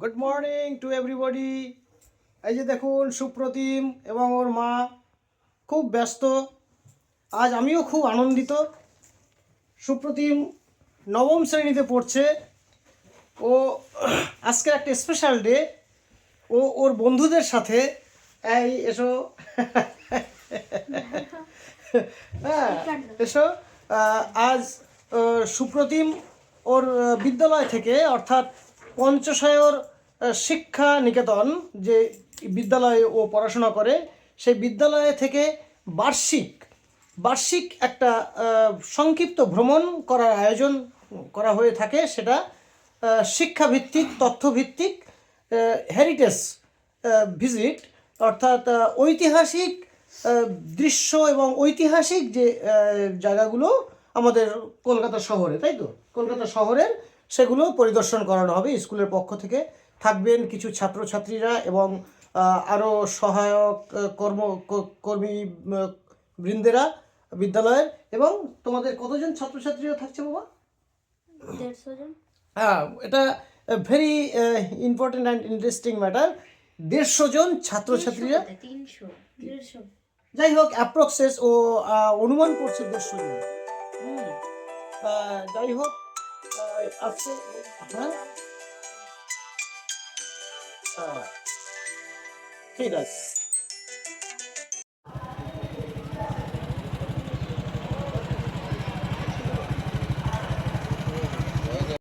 Good morning to everybody এই যে দেখুন, সুপ্রতিম এবং ওর মা খুব ব্যস্ত। আজ আমিও খুব আনন্দিত। সুপ্রতিম নবম শ্রেণীতে পড়ছে। ও আজকে একটা স্পেশাল ডে ও ওর বন্ধুদের সাথে এই এসো। হ্যাঁ এসো। আজ সুপ্রতিম ওর বিদ্যালয় থেকে, অর্থাৎ পঞ্চশায়র শিক্ষা নিকেতন যে বিদ্যালয়ে ও পড়াশোনা করে, সেই বিদ্যালয় থেকে বার্ষিক বার্ষিক একটা সংক্ষিপ্ত ভ্রমণ করার আয়োজন করা হয়ে থাকে। সেটা শিক্ষাভিত্তিক, তথ্যভিত্তিক হেরিটেজ ভিজিট অর্থাৎ ঐতিহাসিক দৃশ্য এবং ঐতিহাসিক যে জায়গাগুলো আমাদের কলকাতা শহরে, তাই তো? কলকাতা শহরের সেগুলো পরিদর্শন করানো হবে। স্কুলের পক্ষ থেকে থাকবেন কিছু ছাত্রছাত্রীরা এবং আরও সহায়ক কর্ম কর্মী বৃন্দেরা বিদ্যালয়ের এবং তোমাদের কতজন ছাত্রছাত্রীরা থাকছে বাবা? হ্যাঁ এটা very important and interesting matter দেড়শো জন ছাত্রছাত্রীরা যাই হোক অ্যাপ্রক্সেস ও অনুমান করছে দেড়শো জন। যাই হোক আহ, আজকে হ্যাঁ ঠিক আছে